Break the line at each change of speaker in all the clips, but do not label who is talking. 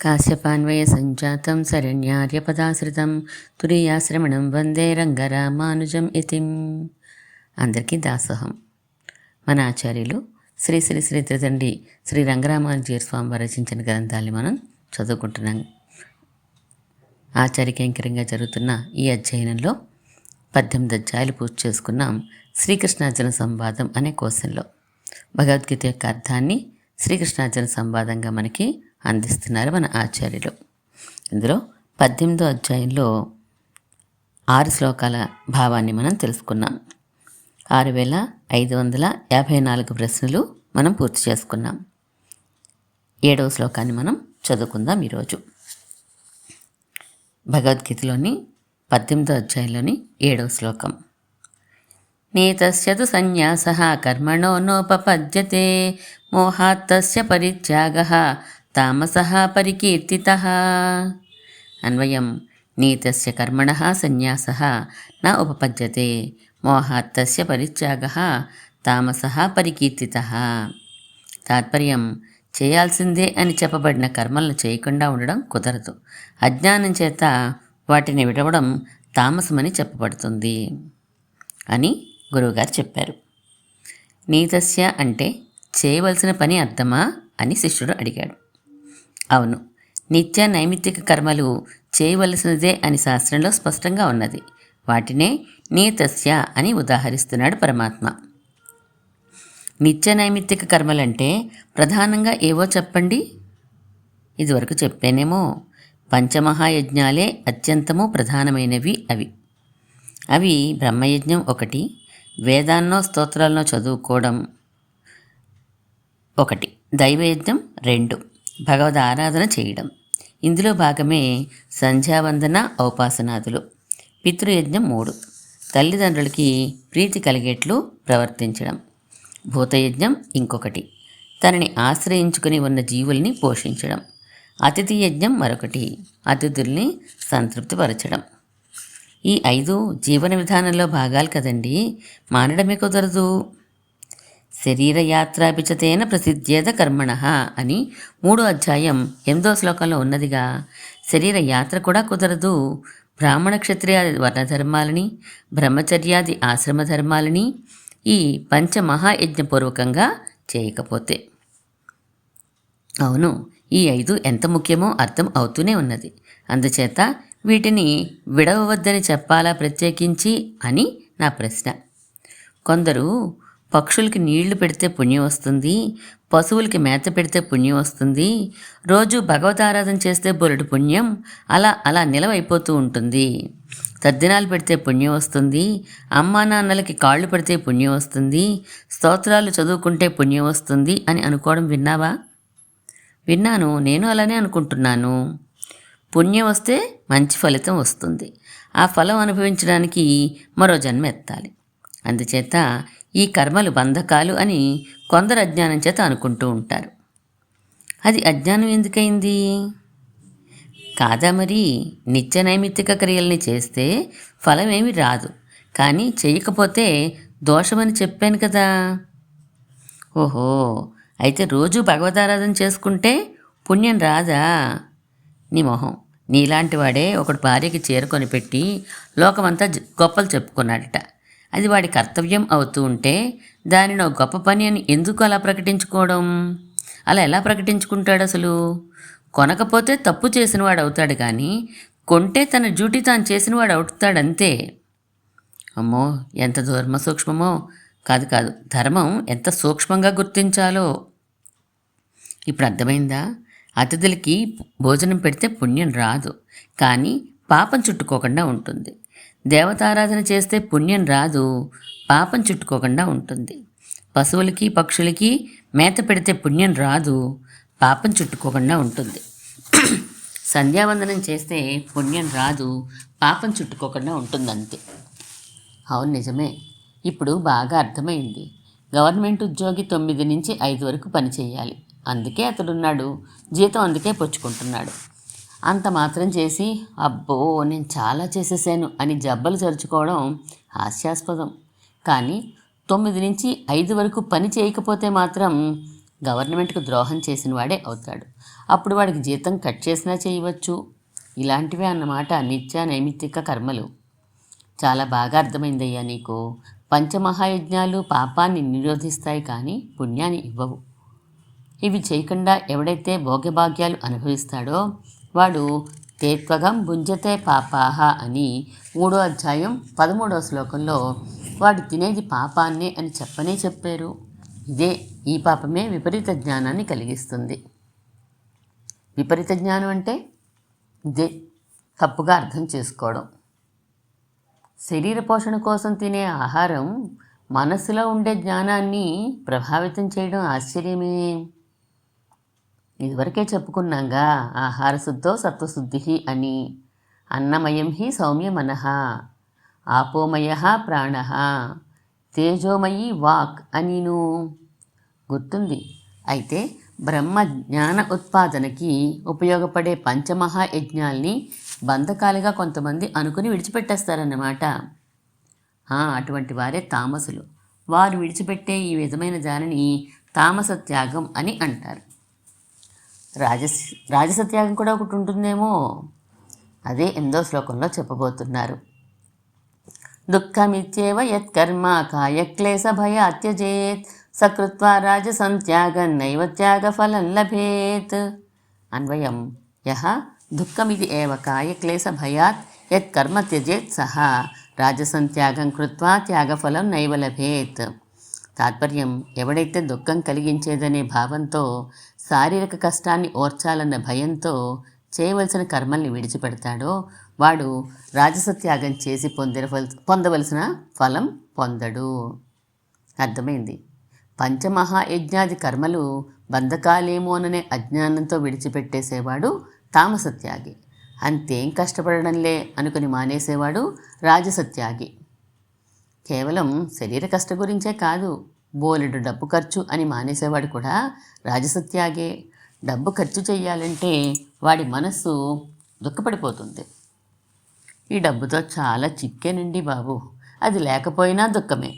కాశ్యపాన్వయ సంజాతం శరణ్యార్యపదాశ్రితం తురీయాశ్రమణం వందే రంగరామానుజం ఇతిం అందరికీ దాసోహం. మన ఆచార్యులు శ్రీ శ్రీ శ్రీ త్రితండి శ్రీ రంగరామానుజీయ స్వామి రచించిన గ్రంథాన్ని మనం చదువుకుంటున్నాం. ఆచార్యకైంకర్యంగా జరుగుతున్న ఈ అధ్యయనంలో పద్దెనిమిది అధ్యాయులు పూర్తి చేసుకున్నాం శ్రీకృష్ణార్జున సంవాదం అనే కోశంలో భగవద్గీత యొక్క అర్థాన్ని శ్రీకృష్ణార్జున సంవాదంగా మనకి అందిస్తున్నారు మన ఆచార్యులు. ఇందులో పద్దెనిమిదో అధ్యాయంలో ఆరు శ్లోకాల భావాన్ని మనం తెలుసుకున్నాం. ఆరు వేల ఐదు వందల యాభై నాలుగు ప్రశ్నలు మనం పూర్తి చేసుకున్నాం. ఏడవ శ్లోకాన్ని మనం చదువుకుందాం ఈరోజు. భగవద్గీతలోని పద్దెనిమిదో అధ్యాయంలోని ఏడవ శ్లోకం. నీతస్యతు సన్యాస కర్మణో నోపపద్యతే మోహాత్తస్య పరిత్యాగ తామస పరికీర్తిత. అన్వయం నీతస్య కర్మణ సన్యాస న ఉపపద్యతే మోహాత్తస్య పరిత్యాగ తామస పరికీర్తిత. తాత్పర్యం చేయాల్సిందే అని చెప్పబడిన కర్మలను చేయకుండా ఉండడం కుదరదు. అజ్ఞానం చేత వాటిని విడవడం తామసమని చెప్పబడుతుంది అని గురువుగారు చెప్పారు. నీతస్య అంటే చేయవలసిన పని అర్థమా అని శిష్యుడు అడిగాడు. అవును. నిత్య నైమిత్తిక కర్మలు చేయవలసినదే అని శాస్త్రంలో స్పష్టంగా ఉన్నది. వాటినే నీతస్య అని ఉదాహరిస్తున్నాడు పరమాత్మ. నిత్య నైమిత్తిక కర్మలంటే ప్రధానంగా ఏవో చెప్పండి. ఇదివరకు చెప్పానేమో పంచమహాయజ్ఞాలే అత్యంతము ప్రధానమైనవి అవి. అవి బ్రహ్మయజ్ఞం ఒకటి వేదాన్నో స్తోత్రాలనో చదువుకోవడం ఒకటి దైవయజ్ఞం రెండు. భగవద్ ఆరాధన చేయడం. ఇందులో భాగమే సంధ్యావందన ఔపాసనాదులు. పితృయజ్ఞం మూడు. తల్లిదండ్రులకి ప్రీతి కలిగేట్లు ప్రవర్తించడం. భూతయజ్ఞం ఇంకొకటి. తనని ఆశ్రయించుకుని ఉన్న జీవుల్ని పోషించడం. అతిథి యజ్ఞం మరొకటి. అతిథుల్ని సంతృప్తిపరచడం. ఈ ఐదు జీవన విధానంలో భాగాలు కదండి. మానడమే కుదరదు. శరీరయాత్రాభిచతేన ప్రసిద్ధేద కర్మణ అని మూడో అధ్యాయం ఎనిమిదో శ్లోకంలో ఉన్నదిగా. శరీర యాత్ర కూడా కుదరదు. బ్రాహ్మణ క్షత్రియ వర్ణధర్మాలని బ్రహ్మచర్యాది ఆశ్రమ ధర్మాలని ఈ పంచమహాయజ్ఞపూర్వకంగా చేయకపోతే. అవును ఈ ఐదు ఎంత ముఖ్యమో అర్థం అవుతూనే ఉన్నది. అందుచేత వీటిని విడవవద్దని చెప్పాలా ప్రత్యేకించి అని నా ప్రశ్న. కొందరు పక్షులకి నీళ్ళు పెడితే పుణ్యం వస్తుంది పశువులకి మేత పెడితే పుణ్యం వస్తుంది రోజు భగవతారాధన చేస్తే బొరడు పుణ్యం అలా అలా నిలవైపోతూ ఉంటుంది. తద్దినాలు పెడితే పుణ్యం వస్తుంది అమ్మా నాన్నలకి కాళ్ళు పెడితే పుణ్యం వస్తుంది స్తోత్రాలు చదువుకుంటే పుణ్యం వస్తుంది అని అనుకోవడం విన్నావా? విన్నాను నేను అలానే అనుకుంటున్నాను. పుణ్యం వస్తే మంచి ఫలితం వస్తుంది. ఆ ఫలం అనుభవించడానికి మరో జన్మ ఎత్తాలి. అందుచేత ఈ కర్మలు బంధకాలు అని కొందరు అజ్ఞానం చేత అనుకుంటూ ఉంటారు. అది అజ్ఞానం ఎందుకైంది? కాదా మరి? నిత్య నైమిత్తిక క్రియల్ని చేస్తే ఫలమేమి రాదు. కానీ చేయకపోతే దోషమని చెప్పాను కదా. ఓహో అయితే రోజు భగవతారాధన చేసుకుంటే పుణ్యం రాదా? నీ మొహం. నీలాంటి వాడే ఒకడు భార్యకి చేరుకొని పెట్టి లోకమంతా గొప్పలు చెప్పుకున్నాడట. అది వాడి కర్తవ్యం అవుతూ ఉంటే దానిని ఒక గొప్ప పని అని ఎందుకు అలా ప్రకటించుకోవడం? అలా ఎలా ప్రకటించుకుంటాడు అసలు? కొనకపోతే తప్పు చేసినవాడు అవుతాడు కానీ కొంటే తన డ్యూటీ తాను చేసినవాడు అవుతాడంతే. అమ్మో ఎంత ధర్మ సూక్ష్మమో. కాదు కాదు. ధర్మం ఎంత సూక్ష్మంగా గుర్తించాలో. ఇప్పుడు అర్థమైందా? అతిథులకి భోజనం పెడితే పుణ్యం రాదు. కానీ పాపం చుట్టుకోకుండా ఉంటుంది. దేవతారాధన చేస్తే పుణ్యం రాదు పాపం చుట్టుకోకుండా ఉంటుంది. పశువులకి పక్షులకి మేత పెడితే పుణ్యం రాదు పాపం చుట్టుకోకుండా ఉంటుంది. సంధ్యావందనం చేస్తే పుణ్యం రాదు పాపం చుట్టుకోకుండా ఉంటుంది అంతే అవును నిజమే. ఇప్పుడు బాగా అర్థమైంది. గవర్నమెంట్ ఉద్యోగి తొమ్మిది నుంచి ఐదు వరకు పని చేయాలి. అందుకే అతడున్నాడు. జీతం అందుకే పుచ్చుకుంటున్నాడు. అంత మాత్రం చేసి అబ్బో నేను చాలా చేసేసాను అని జబ్బలు చరుచుకోవడం హాస్యాస్పదం. కానీ తొమ్మిది నుంచి ఐదు వరకు పని చేయకపోతే మాత్రం గవర్నమెంట్కు ద్రోహం చేసిన వాడే అవుతాడు. అప్పుడు వాడికి జీతం కట్ చేసినా చేయవచ్చు. ఇలాంటివే అన్నమాట నిత్య నైమిత్తిక కర్మలు. చాలా బాగా అర్థమైందయ్యా నీకు. పంచమహాయజ్ఞాలు పాపాన్ని నిరోధిస్తాయి కానీ పుణ్యాన్ని ఇవ్వవు. ఇవి చేయకుండా ఎవడైతే భోగ్యభాగ్యాలు అనుభవిస్తాడో వాడు తేత్వగం భుంజతే పాపాహ అని మూడో అధ్యాయం పదమూడవ శ్లోకంలో వాడు తినేది పాపాన్నే అని చెప్పనే చెప్పారు. ఇదే ఈ పాపమే విపరీత జ్ఞానాన్ని కలిగిస్తుంది. విపరీత జ్ఞానం అంటే ఇదే తప్పుగా అర్థం చేసుకోవడం. శరీర పోషణ కోసం తినే ఆహారం మనసులో ఉండే జ్ఞానాన్ని ప్రభావితం చేయడం ఆశ్చర్యమే. ఇదివరకే చెప్పుకున్నాగా ఆహార శుద్ధో సత్వశుద్ధి అని. అన్నమయం హి సౌమ్యమనః ఆపోమయ ప్రాణ తేజోమయీ వాక్ అనిను. గుర్తుంది? అయితే బ్రహ్మ జ్ఞాన ఉత్పాదనకి ఉపయోగపడే పంచమహా యజ్ఞాల్ని బంధకాలుగా కొంతమంది అనుకుని విడిచిపెట్టేస్తారన్నమాట. అటువంటి వారే తామసులు. వారు విడిచిపెట్టే ఈ విధమైన దానిని తామస త్యాగం అని అంటారు. రాజస్ రాజసత్యాగం కూడా ఒకటి ఉంటుందేమో? అదే ఎందో శ్లోకంలో చెప్పబోతున్నారు. దుఃఖమిత్యేవ యత్కర్మ కాయక్లేశ భయ అత్యజేత్ సకృత్వా రాజసంత్యాగం నైవ త్యాగఫలం లభేత్. అన్వయం. యహ దుఃఖమిది ఏవ కాయక్లేశ భయాత్ యత్కర్మ త్యజేత్ సహా రాజసంత్యాగం కృత్వా త్యాగఫలం నైవ లభేత్. తాత్పర్యం ఎవడైతే దుఃఖం కలిగించేదనే భావంతో శారీరక కష్టాన్ని ఓర్చాలన్న భయంతో చేయవలసిన కర్మల్ని విడిచిపెడతాడో వాడు రాజసత్యాగం చేసి పొందిన పొందవలసిన ఫలం పొందడు. అర్థమైంది. పంచమహాయజ్ఞాది కర్మలు బంధకాలేమోననే అజ్ఞానంతో విడిచిపెట్టేసేవాడు తామసత్యాగి. అంతేం కష్టపడడంలే అనుకుని మానేసేవాడు రాజసత్యాగి. కేవలం శరీర కష్ట గురించే కాదు బోలెడు డబ్బు ఖర్చు అని మానేసేవాడు కూడా రాజసత్యాగే. డబ్బు ఖర్చు చేయాలంటే వాడి మనస్సు దుఃఖపడిపోతుంది. ఈ డబ్బుతో చాలా చిక్కేనండి బాబు. అది లేకపోయినా దుఃఖమే.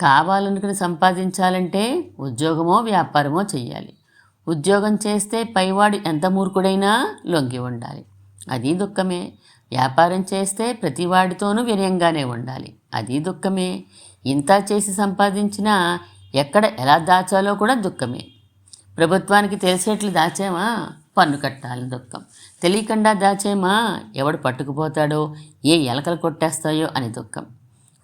కావాలనుకుని సంపాదించాలంటే ఉద్యోగమో వ్యాపారమో చెయ్యాలి. ఉద్యోగం చేస్తే పైవాడు ఎంత మూర్ఖుడైనా లొంగి ఉండాలి. అది దుఃఖమే. వ్యాపారం చేస్తే ప్రతివాడితోనూ వినయంగానే ఉండాలి. అది దుఃఖమే. ఇంత చేసి సంపాదించినా ఎక్కడ ఎలా దాచాలో కూడా దుఃఖమే. ప్రభుత్వానికి తెలిసేట్లు దాచామా? పన్ను కట్టాలని దుఃఖం. తెలియకుండా దాచేమా? ఎవడు పట్టుకుపోతాడో? ఏ ఎలకలు కొట్టేస్తాయో అని దుఃఖం.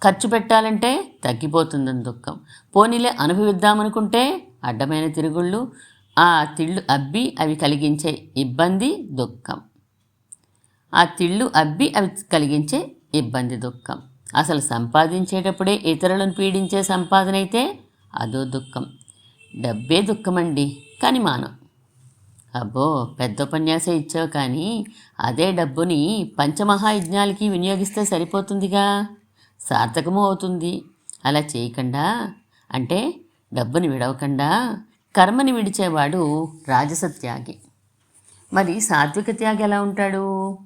ఖర్చు పెట్టాలంటే తగ్గిపోతుందని దుఃఖం. పోనీలే అనుభవిద్దామనుకుంటే అడ్డమైన తిరుగుళ్ళు ఆ తిళ్ళు అబ్బి అవి కలిగించే ఇబ్బంది దుఃఖం. ఆ తిళ్ళు అబ్బి అవి కలిగించే ఇబ్బంది దుఃఖం. అసలు సంపాదించేటప్పుడే ఇతరులను పీడించే సంపాదన అయితే అదో దుఃఖం. డబ్బే దుఃఖమండి కానీ మానం. అబ్బో పెద్ద ఉపన్యాసం ఇచ్చావు కానీ అదే డబ్బుని పంచమహాయజ్ఞాలకి వినియోగిస్తే సరిపోతుందిగా. సార్థకము అవుతుంది. అలా చేయకుండా? అంటే డబ్బుని విడవకుండా? కర్మని విడిచేవాడు రాజసత్యాగి. మరి సాత్విక త్యాగి ఎలా ఉంటాడు?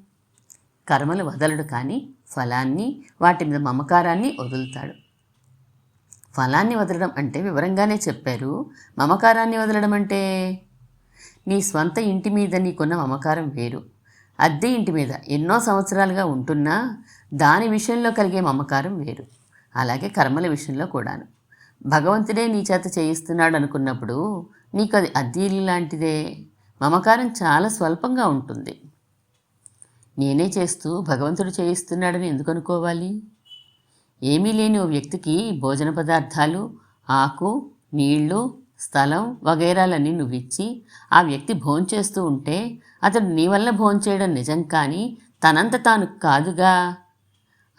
కర్మలు వదలడు కానీ ఫలాన్ని వాటి మీద మమకారాన్ని వదులుతాడు. ఫలాన్ని వదలడం అంటే వివరంగానే చెప్పారు. మమకారాన్ని వదలడం అంటే? నీ స్వంత ఇంటి మీద నీకున్న మమకారం వేరు. అద్దె ఇంటి మీద ఎన్నో సంవత్సరాలుగా ఉంటున్నా దాని విషయంలో కలిగే మమకారం వేరు. అలాగే కర్మల విషయంలో కూడాను. భగవంతుడే నీ చేత చేయిస్తున్నాడు అనుకున్నప్పుడు నీకు అది అద్దె ఇల్లు లాంటిదే మమకారం చాలా స్వల్పంగా ఉంటుంది. నేనే చేస్తూ భగవంతుడు చేయిస్తున్నాడని ఎందుకు అనుకోవాలి? ఏమీ లేని ఓ వ్యక్తికి భోజన పదార్థాలు ఆకు నీళ్ళు స్థలం వగైరాలన్నీ నువ్విచ్చి ఆ వ్యక్తి భోంచేస్తూ ఉంటే అతడు నీ వల్ల భోంచేయడం నిజం కానీ తనంత తాను కాదుగా?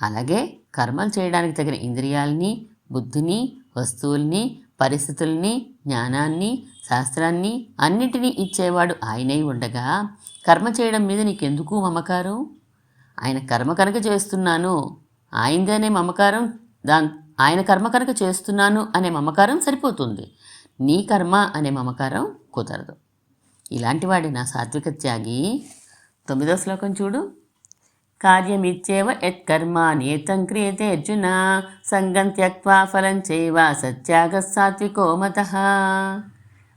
అలాగే కర్మలు చేయడానికి తగిన ఇంద్రియాలని బుద్ధిని వస్తువుల్ని పరిస్థితుల్ని జ్ఞానాన్ని శాస్త్రాన్ని అన్నిటినీ ఇచ్చేవాడు ఆయనై ఉండగా కర్మ చేయడం మీద నీకెందుకు మమకారు? ఆయన కర్మ కనుక చేస్తున్నాను ఆయనదనే మమకారం దా ఆయన కర్మ కనుక చేస్తున్నాను అనే మమకారం సరిపోతుంది. నీ కర్మ అనే మమకారం కుదరదు. ఇలాంటి వాడి నా సాత్విక త్యాగి తొమ్మిదో శ్లోకం చూడు. కార్యమిత్యేవ యత్కర్మ నేతం క్రియతే అర్జున సంగం త్యక్వా ఫలం చైవ సత్యాగ సాత్వికో మత.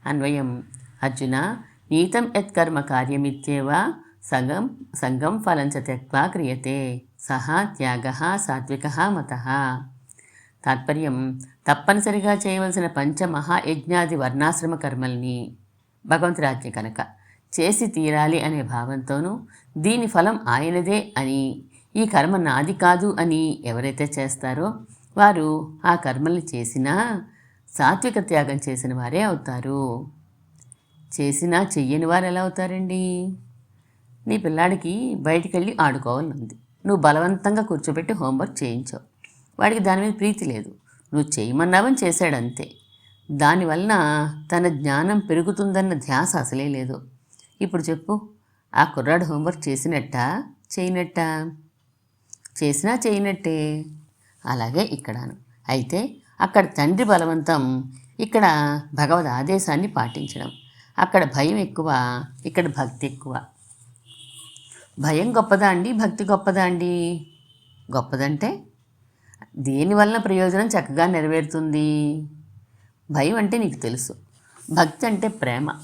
అన్వయం అర్జున నీతం యత్కర్మ కార్యమిత్యేవ సంగం సంగం ఫలం చ త్యక్వా క్రియతే. సహా త్యాగ సాత్విక మత. తాత్పర్యం తప్పనిసరిగా చేయవలసిన పంచమహాయజ్ఞాది వర్ణాశ్రమ కర్మల్ని భగవంతురాజ్ఞ కనుక చేసి తీరాలి అనే భావంతోనూ దీని ఫలం ఆయనదే అని ఈ కర్మ నాది కాదు అని ఎవరైతే చేస్తారో వారు ఆ కర్మల్ని చేసినా సాత్విక త్యాగం చేసిన వారే అవుతారు. చేసినా చెయ్యని వారు ఎలా అవుతారండి? నీ పిల్లాడికి బయటికి వెళ్ళి ఆడుకోవాలని ఉంది నువ్వు బలవంతంగా కూర్చోబెట్టి హోంవర్క్ చేయించావు వాడికి దాని మీద ప్రీతి లేదు. నువ్వు చేయమన్నావని చేశాడు అంతే దానివలన తన జ్ఞానం పెరుగుతుందన్న ధ్యాస అసలే లేదు. ఇప్పుడు చెప్పు ఆ కుర్రాడు హోంవర్క్ చేసినట్ట చేయనట్ట? చేసినా చేయనట్టే. అలాగే ఇక్కడను. అయితే అక్కడ తండ్రి బలవంతం ఇక్కడ భగవద్ ఆదేశాన్ని పాటించడం. అక్కడ భయం ఎక్కువ ఇక్కడ భక్తి ఎక్కువ. భయం గొప్పదా అండి? భక్తి గొప్పదా అండి? గొప్పదంటే దేనివల్ల ప్రయోజనం చక్కగా నెరవేరుతుంది? భయం అంటే నీకు తెలుసు. భక్తి అంటే ప్రేమ.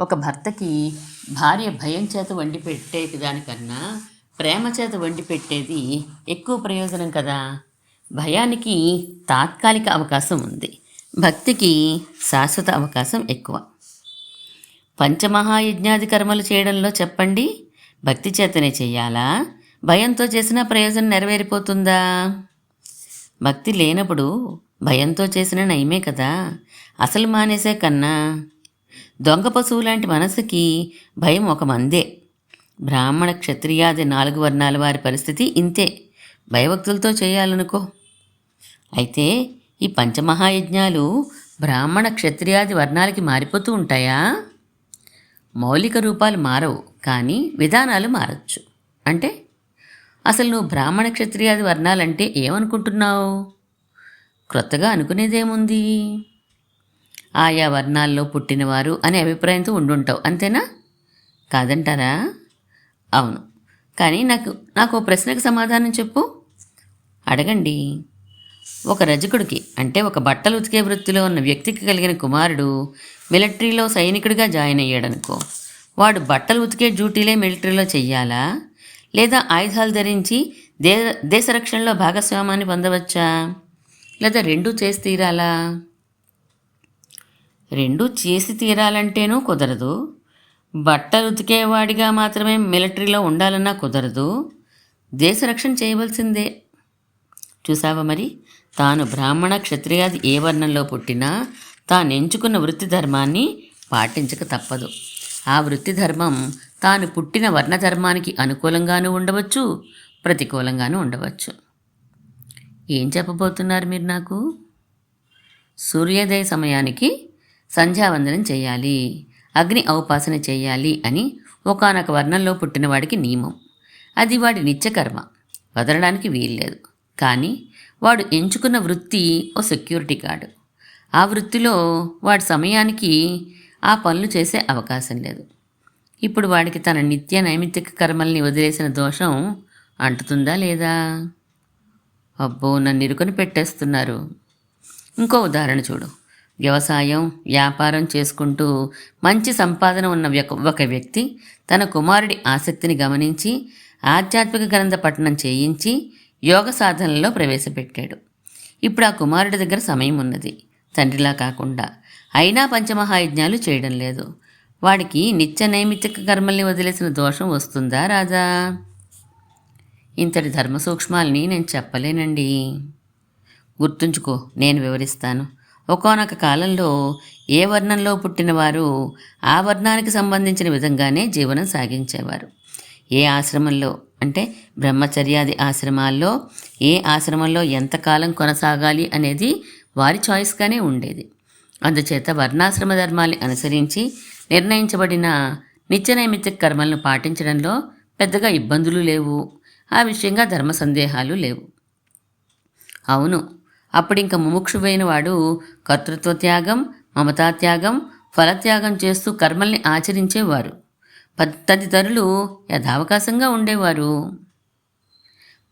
ఒక భర్తకి భార్య భయం చేత వండి పెట్టేది దానికన్నా ప్రేమ చేత వండి పెట్టేది ఎక్కువ ప్రయోజనం కదా? భయానికి తాత్కాలిక అవకాశం ఉంది. భక్తికి శాశ్వత అవకాశం ఎక్కువ. పంచమహాయజ్ఞాది కర్మలు చేయడంలో చెప్పండి. భక్తి చేతనే చెయ్యాలా? భయంతో చేసిన ప్రయోజనం నెరవేరిపోతుందా? భక్తి లేనప్పుడు భయంతో చేసిన నయమే కదా? అసలు మానేసే కన్నా దొంగ పశువు లాంటి మనసుకి భయం ఒక మందే. బ్రాహ్మణ క్షత్రియాది నాలుగు వర్ణాల వారి పరిస్థితి ఇంతే. భయభక్తులతో చేయాలనుకో. అయితే ఈ పంచమహాయజ్ఞాలు బ్రాహ్మణ క్షత్రియాది వర్ణాలకి మారిపోతూ ఉంటాయా? మౌలిక రూపాలు మారవు. కానీ విధానాలు మారచ్చు. అంటే అసలు నువ్వు బ్రాహ్మణ క్షత్రియాది వర్ణాలంటే ఏమనుకుంటున్నావు? క్రొత్తగా అనుకునేదేముంది? ఆయా వర్ణాల్లో పుట్టినవారు అనే అభిప్రాయంతో ఉండుంటావు అంతేనా? కాదంటారా? అవును. కానీ నాకు నాకు ఓ ప్రశ్నకు సమాధానం చెప్పు. అడగండి. ఒక రజకుడికి అంటే ఒక బట్టలు ఉతికే వృత్తిలో ఉన్న వ్యక్తికి కలిగిన కుమారుడు మిలిటరీలో సైనికుడిగా జాయిన్ అయ్యాడనుకో వాడు బట్టలు ఉతికే డ్యూటీలే మిలిటరీలో చెయ్యాలా? లేదా ఆయుధాలు ధరించి దే దేశ రక్షణలో భాగస్వామాన్ని పొందవచ్చా? లేదా రెండూ చేసి తీరాలా? రెండూ చేసి తీరాలంటేనూ కుదరదు. బట్టలు ఉతికేవాడిగా మాత్రమే మిలిటరీలో ఉండాలన్నా కుదరదు. దేశ రక్షణ చేయవలసిందే. చూసావా మరి? తాను బ్రాహ్మణ క్షత్రియాది ఏ వర్ణంలో పుట్టినా తాను ఎంచుకున్న వృత్తి ధర్మాన్ని పాటించక తప్పదు. ఆ వృత్తి ధర్మం తాను పుట్టిన వర్ణధర్మానికి అనుకూలంగానూ ఉండవచ్చు ప్రతికూలంగానూ ఉండవచ్చు. ఏం చెప్పబోతున్నారు మీరు నాకు? సూర్యోదయ సమయానికి సంధ్యావందనం చేయాలి అగ్ని ఔపాసన చేయాలి అని ఒకానొక వర్ణంలో పుట్టినవాడికి నియమం. అది వాడి నిత్యకర్మ. వదలడానికి వీల్లేదు. కానీ వాడు ఎంచుకున్న వృత్తి ఓ సెక్యూరిటీ గార్డు. ఆ వృత్తిలో వాడి సమయానికి ఆ పనులు చేసే అవకాశం లేదు. ఇప్పుడు వాడికి తన నిత్య నైమిత్తిక కర్మల్ని వదిలేసిన దోషం అంటుతుందా లేదా? అబ్బో నన్ను ఇరుకొని పెట్టేస్తున్నారు. ఇంకో ఉదాహరణ చూడు. వ్యవసాయం వ్యాపారం చేసుకుంటూ మంచి సంపాదన ఉన్న ఒక వ్యక్తి తన కుమారుడి ఆసక్తిని గమనించి ఆధ్యాత్మిక గ్రంథ పఠనం చేయించి యోగ సాధనలో ప్రవేశపెట్టాడు. ఇప్పుడు ఆ కుమారుడి దగ్గర సమయం ఉన్నది. తండ్రిలా కాకుండా అయినా పంచమహాయజ్ఞాలు చేయడం లేదు. వాడికి నిత్య నైమిత్తిక కర్మల్ని వదిలేసిన దోషం వస్తుందా రాదా ఇంతటి ధర్మ సూక్ష్మాల్ని నేను చెప్పలేనండి. గుర్తుంచుకో నేను వివరిస్తాను. ఒకనొక కాలంలో ఏ వర్ణంలో పుట్టినవారు ఆ వర్ణానికి సంబంధించిన విధంగానే జీవనం సాగించేవారు. ఏ ఆశ్రమంలో అంటే బ్రహ్మచర్యాది ఆశ్రమాల్లో ఏ ఆశ్రమంలో ఎంతకాలం కొనసాగాలి అనేది వారి చాయిస్గానే ఉండేది. అందుచేత వర్ణాశ్రమ ధర్మాల్ని అనుసరించి నిర్ణయించబడిన నిత్య కర్మలను పాటించడంలో పెద్దగా ఇబ్బందులు లేవు. ఆ విషయంగా ధర్మ సందేహాలు లేవు. అవును అప్పుడింక ముముక్షువైన వాడు కర్తృత్వ త్యాగం మమతా త్యాగం ఫలత్యాగం చేస్తూ కర్మల్ని ఆచరించేవారు. తదితరులు యథావకాశంగా ఉండేవారు.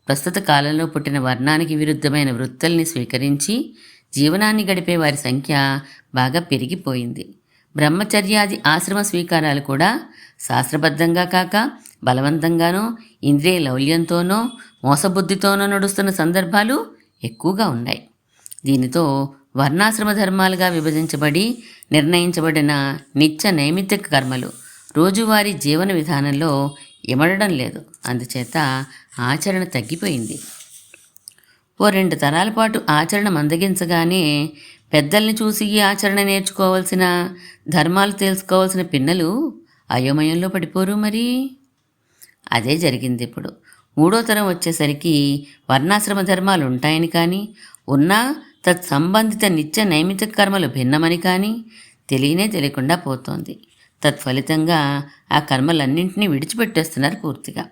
ప్రస్తుత కాలంలో పుట్టిన వర్ణానికి విరుద్ధమైన వృత్తుల్ని స్వీకరించి జీవనాన్ని గడిపే వారి సంఖ్య బాగా పెరిగిపోయింది. బ్రహ్మచర్యాది ఆశ్రమ స్వీకారాలు కూడా శాస్త్రబద్ధంగా కాక బలవంతంగానో ఇంద్రియ లౌల్యంతోనో మోసబుద్ధితోనో నడుస్తున్న సందర్భాలు ఎక్కువగా ఉన్నాయి. దీనితో వర్ణాశ్రమ ధర్మాలుగా విభజించబడి నిర్ణయించబడిన నిత్య నైమిత్తిక కర్మలు రోజువారీ జీవన విధానంలో ఇమడడం లేదు. అందుచేత ఆచరణ తగ్గిపోయింది. ఓ రెండు తరాల పాటు ఆచరణ మందగించగానే పెద్దల్ని చూసి ఈ ఆచరణ నేర్చుకోవాల్సిన ధర్మాలు తెలుసుకోవాల్సిన పిన్నలు అయోమయంలో పడిపోరు మరి. అదే జరిగింది ఇప్పుడు. మూడో తరం వచ్చేసరికి వర్ణాశ్రమ ధర్మాలు ఉంటాయని కానీ ఉన్నా తత్సంబంధిత నిత్య నైమిత్తిక కర్మలు భిన్నమని కానీ తెలియనే తెలియకుండా పోతోంది. తత్ఫలితంగా ఆ కర్మలన్నింటినీ విడిచిపెట్టేస్తున్నారు పూర్తిగా.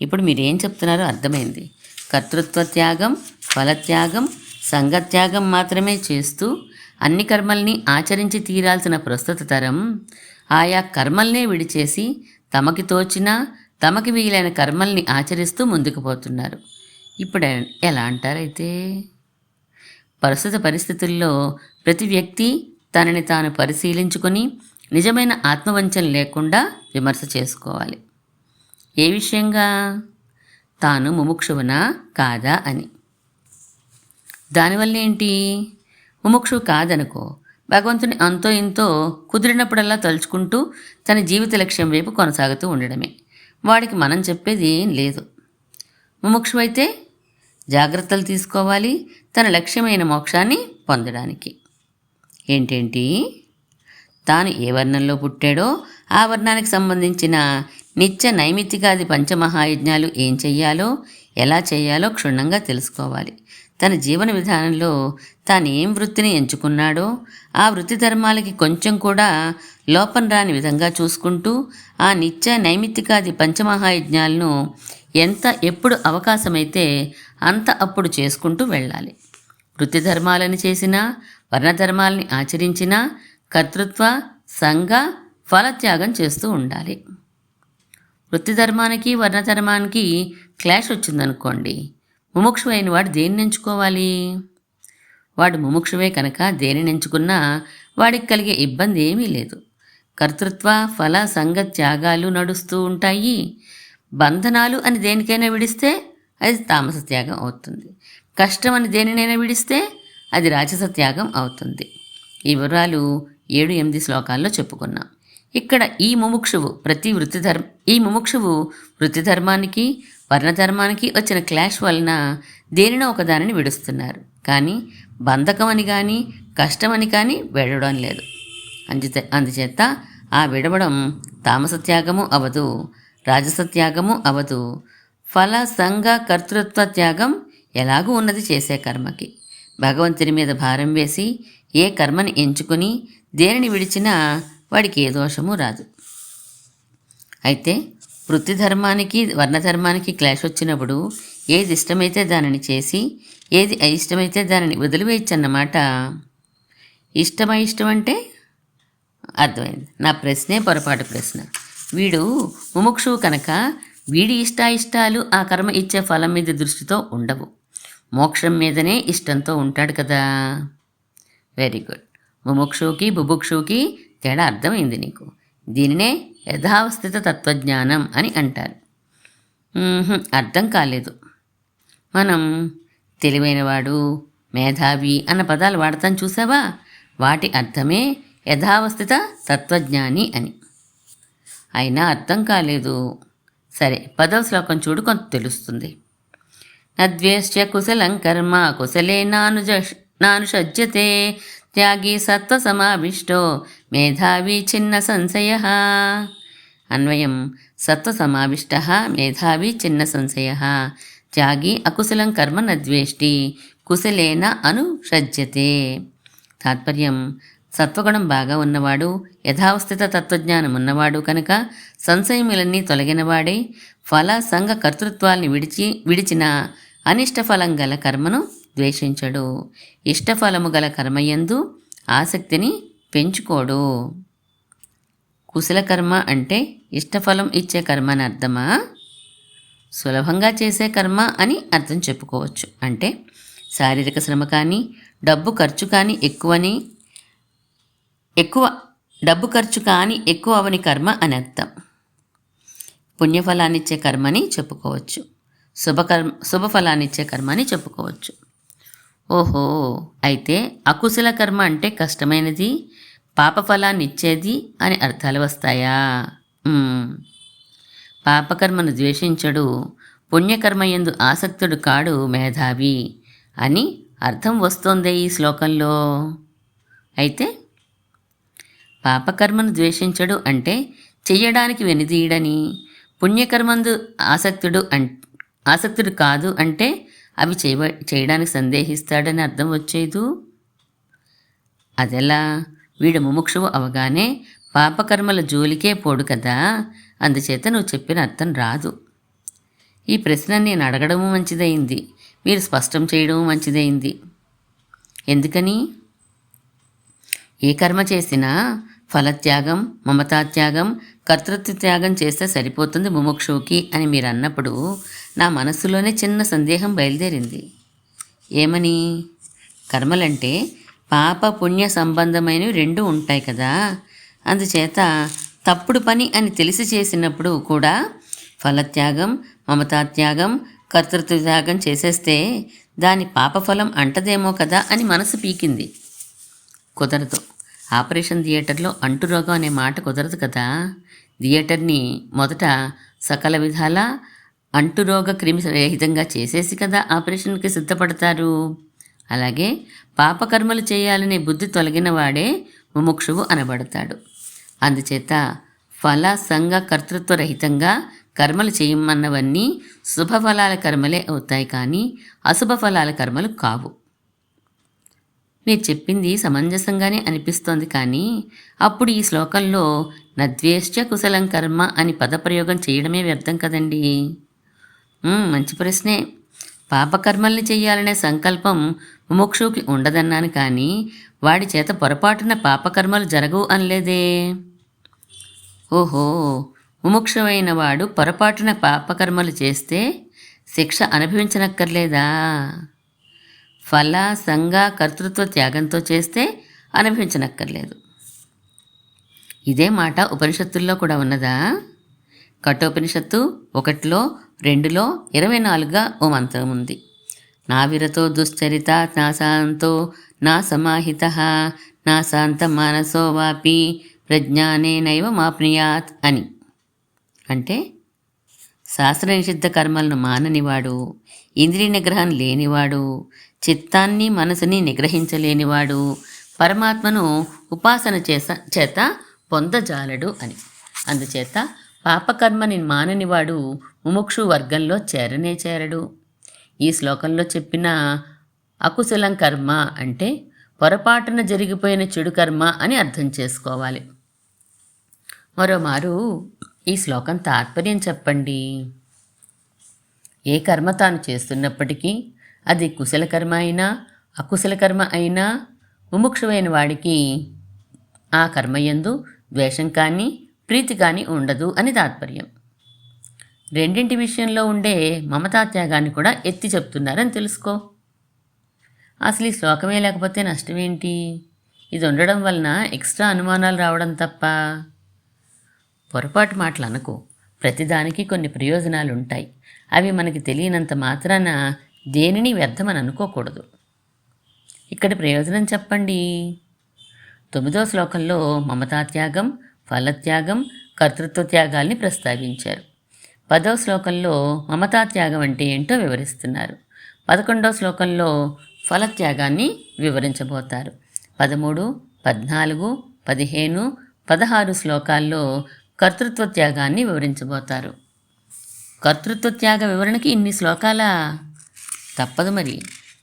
ఇప్పుడు మీరేం చెప్తున్నారో అర్థమైంది. కర్తృత్వ త్యాగం ఫలత్యాగం సంగత్యాగం మాత్రమే చేస్తూ అన్ని కర్మల్ని ఆచరించి తీరాల్సిన ప్రస్తుత తరం ఆయా కర్మల్నే విడిచేసి తమకి తోచిన తమకి వీలైన కర్మల్ని ఆచరిస్తూ ముందుకు పోతున్నారు. ఇప్పుడు ఎలా అంటారైతే? ప్రస్తుత పరిస్థితుల్లో ప్రతి వ్యక్తి తనని తాను పరిశీలించుకొని నిజమైన ఆత్మవంచన లేకుండా విమర్శ చేసుకోవాలి. ఏ విషయంగా? తాను ముముక్షువునా కాదా అని. దానివల్ల ఏంటి ముముక్షువు కాదనుకో. భగవంతుని అంతో ఇంతో కుదిరినప్పుడల్లా తలుచుకుంటూ తన జీవిత లక్ష్యం వైపు కొనసాగుతూ ఉండడమే. వాడికి మనం చెప్పేది ఏం లేదు. ముముక్షువైతే జాగ్రత్తలు తీసుకోవాలి తన లక్ష్యమైన మోక్షాన్ని పొందడానికి. ఏంటేంటి? తాను ఏ వర్ణంలో పుట్టాడో ఆ వర్ణానికి సంబంధించిన నిత్య నైమిత్తికాది పంచమహాయజ్ఞాలు ఏం చెయ్యాలో ఎలా చేయాలో క్షుణ్ణంగా తెలుసుకోవాలి. తన జీవన విధానంలో తాను ఏం వృత్తిని ఎంచుకున్నాడో ఆ వృత్తి ధర్మాలకి కొంచెం కూడా లోపం రాని విధంగా చూసుకుంటూ ఆ నిత్య నైమిత్తికాది పంచమహాయజ్ఞాలను ఎంత ఎప్పుడు అవకాశమైతే అంత అప్పుడు చేసుకుంటూ వెళ్ళాలి. వృత్తి ధర్మాలను చేసినా వర్ణధర్మాలని ఆచరించినా కర్తృత్వ సంఘ ఫలత్యాగం చేస్తూ ఉండాలి. వృత్తి ధర్మానికి వర్ణధర్మానికి క్లాష్ వచ్చిందనుకోండి ముముక్షు అయిన వాడు దేన్ని ఎంచుకోవాలి? వాడు ముముక్షువే కనుక దేనిని ఎంచుకున్నా వాడికి కలిగే ఇబ్బంది ఏమీ లేదు. కర్తృత్వ ఫల సంగ త్యాగాలు నడుస్తూ ఉంటాయి. బంధనాలు అని దేనికైనా విడిస్తే అది తామస త్యాగం అవుతుంది. కష్టం అని దేనినైనా విడిస్తే అది రాజస త్యాగం అవుతుంది. ఈ వివరాలు ఏడు ఎనిమిది శ్లోకాల్లో చెప్పుకున్నాం. ఇక్కడ ఈ ముముక్షువు ప్రతి వృత్తి ధర్మ ఈ ముముక్షువు వృత్తి ధర్మానికి వర్ణధర్మానికి వచ్చిన క్లాష్ వలన దేనినో ఒకదానిని విడుస్తున్నారు. కానీ బంధకం అని కానీ కష్టమని కానీ వెళ్ళడం లేదు. అంచేత అందుచేత ఆ విడవడం తామస త్యాగము అవదు రాజస త్యాగము అవదు. ఫల సంఘ కర్తృత్వ త్యాగం ఎలాగూ ఉన్నది చేసే కర్మకి. భగవంతుని మీద భారం వేసి ఏ కర్మని ఎంచుకుని దేనిని విడిచినా వాడికి ఏ దోషము రాదు. అయితే వృత్తి ధర్మానికి వర్ణధర్మానికి క్లాష్ వచ్చినప్పుడు ఏది ఇష్టమైతే దానిని చేసి ఏది అయిష్టమైతే దానిని వదిలివేయచ్చన్నమాట. ఇష్టమైష్టం అంటే అర్థమైంది. నా ప్రశ్నే పొరపాటు ప్రశ్న. వీడు ముముక్షువు కనుక వీడి ఇష్టాయిష్టాలు ఆ కర్మ ఇచ్చే ఫలం మీద దృష్టితో ఉండవు. మోక్షం మీదనే ఇష్టంతో ఉంటాడు కదా. Very good. ముముక్షువుకి బుభుక్షువుకి తేడా అర్థమైంది నీకు? దీనినే యథావస్థిత తత్వజ్ఞానం అని అంటారు. అర్థం కాలేదు. మనం తెలివైనవాడు మేధావి అన్న పదాలు వాడతాం చూసావా? వాటి అర్థమే యథావస్థిత తత్వజ్ఞాని అని. అయినా అర్థం కాలేదు. సరే పదవ శ్లోకం చూడు కొంత తెలుస్తుంది. నద్వేష్య కుశలం కర్మ కుశలే నానుజ నానుషజ్యతే త్యాగి సత్వ సమావిష్టో మేధావి చిన్న సంశయ. అన్వయం సత్వ సమావిష్ట మేధావి చిన్న సంశయ. త్యాగి అకుశలం కర్మ నద్వేష్టి కుశలేన అనుషజ్యతే తాత్పర్యం సత్వగుణం బాగా ఉన్నవాడు యథావస్థిత తత్వజ్ఞానం ఉన్నవాడు కనుక సంశయములన్నీ తొలగినవాడే ఫల సంఘ కర్తృత్వాల్ని విడిచి విడిచిన అనిష్ట ఫలం గల కర్మను ద్వేషించడు. ఇష్టఫలము గల కర్మయందు ఆసక్తిని పెంచుకోడు. కుశల కర్మ అంటే ఇష్టఫలం ఇచ్చే కర్మ అని అర్థమా? సులభంగా చేసే కర్మ అని అర్థం చెప్పుకోవచ్చు. అంటే శారీరక శ్రమ కానీ డబ్బు ఖర్చు కానీ ఎక్కువని ఎక్కువ డబ్బు ఖర్చు కానీ ఎక్కువ అవని కర్మ అని అర్థం. పుణ్యఫలాన్నిచ్చే కర్మని చెప్పుకోవచ్చు. శుభకర్మ శుభఫలాన్నిచ్చే కర్మ అని చెప్పుకోవచ్చు. ఓహో అయితే అకుశల కర్మ అంటే కష్టమైనది పాపఫలాన్ని ఇచ్చేది అని అర్థాలు వస్తాయా? పాపకర్మను ద్వేషించడు పుణ్యకర్మ ఎందు ఆసక్తుడు కాడు మేధావి అని అర్థం వస్తోందే ఈ శ్లోకంలో. అయితే పాపకర్మను ద్వేషించడు అంటే చెయ్యడానికి వెనుదీయడని పుణ్యకర్మందు ఆసక్తుడు అం ఆసక్తుడు కాదు అంటే అవి చేయ చేయడానికి సందేహిస్తాడని అర్థం వచ్చేదు? అదెలా? వీడు ముముక్షువు అవగానే పాపకర్మల జోలికే పోడు కదా అందుచేత నువ్వు చెప్పిన అర్థం రాదు. ఈ ప్రశ్న నేను అడగడము మంచిదైంది మీరు స్పష్టం చేయడము మంచిదైంది ఎందుకని? ఏ కర్మ చేసినా ఫలత్యాగం మమతాత్యాగం కర్తృత్వ త్యాగం చేస్తే సరిపోతుంది ముముక్షువుకి అని మీరు అన్నప్పుడు నా మనస్సులోనే చిన్న సందేహం బయలుదేరింది. ఏమని? కర్మలంటే పాప పుణ్య సంబంధమైనవి రెండు ఉంటాయి కదా. అందుచేత తప్పుడు పని అని తెలిసి చేసినప్పుడు కూడా ఫలత్యాగం మమతాత్యాగం కర్తృత్వ త్యాగం చేసేస్తే దాని పాపఫలం అంటదేమో కదా అని మనసు పీకింది. కుదరదు. ఆపరేషన్ థియేటర్లో అంటురోగం అనే మాట కుదరదు కదా. థియేటర్ని మొదట సకల విధాల అంటురోగ క్రిమి రహితంగా చేసేసి కదా ఆపరేషన్కి సిద్ధపడతారు. అలాగే పాపకర్మలు చేయాలనే బుద్ధి తొలగిన వాడే ముముక్షువు అనబడతాడు. అందుచేత ఫల సంఘ కర్తృత్వ రహితంగా కర్మలు చేయమన్నవన్నీ శుభఫలాల కర్మలే అవుతాయి కానీ అశుభ ఫలాల కర్మలు కావు. మీరు చెప్పింది సమంజసంగానే అనిపిస్తోంది కానీ అప్పుడు ఈ శ్లోకంలో నద్వేష్ట కుశలం కర్మ అని పదప్రయోగం చేయడమే వ్యర్థం కదండీ. మంచి ప్రశ్నే. పాపకర్మల్ని చెయ్యాలనే సంకల్పం ముముక్షుకి ఉండదన్నాను కానీ వాడి చేత పొరపాటున పాపకర్మలు జరగవు అనలేదే. ఓహో ముముక్షమైన వాడు పొరపాటున పాపకర్మలు చేస్తే శిక్ష అనుభవించనక్కర్లేదా? ఫల సంఘ కర్తృత్వ త్యాగంతో చేస్తే అనుభవించనక్కర్లేదు. ఇదే మాట ఉపనిషత్తుల్లో కూడా ఉన్నదా? కఠోపనిషత్తు ఒకటిలో రెండులో ఇరవై నాలుగుగా ఓ మంత్రం ఉంది. నా విరతో దుశ్చరిత నా శాంతో నా సమాహిత నా శాంత మానసో వాపి ప్రజ్ఞానేనైవ మాప్నియాత్ అని. అంటే శాస్త్ర నిషిద్ధ కర్మలను మాననివాడు ఇంద్రియ నిగ్రహం లేనివాడు చిత్తాన్ని మనసుని నిగ్రహించలేనివాడు పరమాత్మను ఉపాసన చేస చేత పొందజాలడు అని. అందుచేత పాపకర్మని మాననివాడు ముముక్షు వర్గంలో చేరనే చేరడు. ఈ శ్లోకంలో చెప్పిన అకుశలం కర్మ అంటే పొరపాటున జరిగిపోయిన చెడు కర్మ అని అర్థం చేసుకోవాలి. మరోమారు ఈ శ్లోకం తాత్పర్యం చెప్పండి. ఏ కర్మ తాను చేస్తున్నప్పటికీ అది కుశల కర్మ అయినా అకుశల కర్మ అయినా ముముక్షువైన వాడికి ఆ కర్మయందు ద్వేషం కానీ ప్రీతి కానీ ఉండదు అని తాత్పర్యం. రెండింటి విషయంలో ఉండే మమతాత్యాగాన్ని కూడా ఎత్తి చెప్తున్నారని తెలుసుకో. అసలు ఈ శ్లోకమే లేకపోతే నష్టమేంటి? ఇది ఉండడం వలన ఎక్స్ట్రా అనుమానాలు రావడం తప్ప. పొరపాటు మాటలు అనుకో. ప్రతిదానికి కొన్ని ప్రయోజనాలు ఉంటాయి. అవి మనకి తెలియనంత మాత్రాన దేనిని వ్యర్థమని అనుకోకూడదు. ఇక్కడ ప్రయోజనం చెప్పండి. తొమ్మిదో శ్లోకంలో మమతాత్యాగం ఫలత్యాగం కర్తృత్వ త్యాగాల్ని ప్రస్తావించారు. పదో శ్లోకంలో మమతాత్యాగం అంటే ఏంటో వివరిస్తున్నారు. పదకొండో శ్లోకంలో ఫలత్యాగాన్ని వివరించబోతారు. పదమూడు పద్నాలుగు పదిహేను పదహారు శ్లోకాల్లో కర్తృత్వ త్యాగాన్ని వివరించబోతారు. కర్తృత్వ త్యాగ వివరణకి ఇన్ని శ్లోకాల? తప్పదు మరి.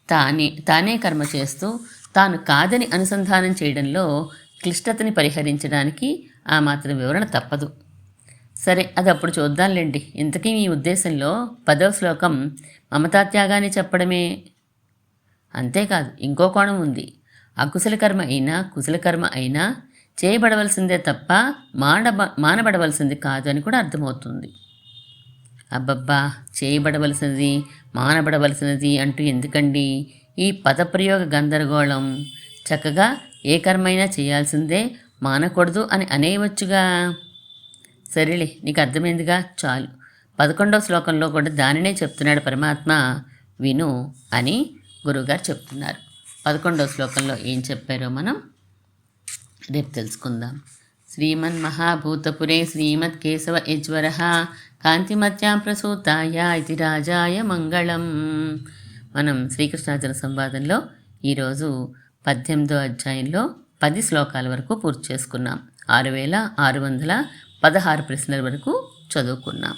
తానే తానే కర్మ చేస్తూ తాను కాదని అనుసంధానం చేయడంలో క్లిష్టతని పరిహరించడానికి ఆ మాత్రం వివరణ తప్పదు. సరే అది అప్పుడు చూద్దాంలేండి. ఇంతకీ మీ ఉద్దేశంలో పదవ శ్లోకం మమతాత్యాగాన్ని చెప్పడమే? అంతేకాదు ఇంకో కోణం ఉంది. అకుశల కర్మ అయినా కుశల కర్మ అయినా చేయబడవలసిందే తప్ప మానబ మానబడవలసింది కాదు అని కూడా అర్థమవుతుంది. అబ్బబ్బా చేయబడవలసినది మానబడవలసినది అంటూ ఎందుకండి? ఈ పదప్రయోగ గందరగోళం. చక్కగా ఏ కర్మైనా చేయాల్సిందే మానకూడదు అని అనేయవచ్చుగా? సరేలే నీకు అర్థమైందిగా? చాలు. పదకొండవ శ్లోకంలో కూడా దానినే చెప్తున్నాడు పరమాత్మ. విను అని గురువుగారు చెప్తున్నారు. పదకొండవ శ్లోకంలో ఏం చెప్పారో మనం రేపు తెలుసుకుందాం. శ్రీమన్ మహాభూతపురే శ్రీమత్ కేశవ యజ్వర కాంతిమత్యాం ప్రసూతాయ ఇది రాజాయ మంగళం. మనం శ్రీకృష్ణార్జున సంవాదంలో ఈరోజు పద్దెనిమిదో అధ్యాయంలో పది శ్లోకాల వరకు పూర్తి చేసుకున్నాం. ఆరు వేల ఆరు వందల పదహారు ప్రశ్నల వరకు చదువుకున్నాం.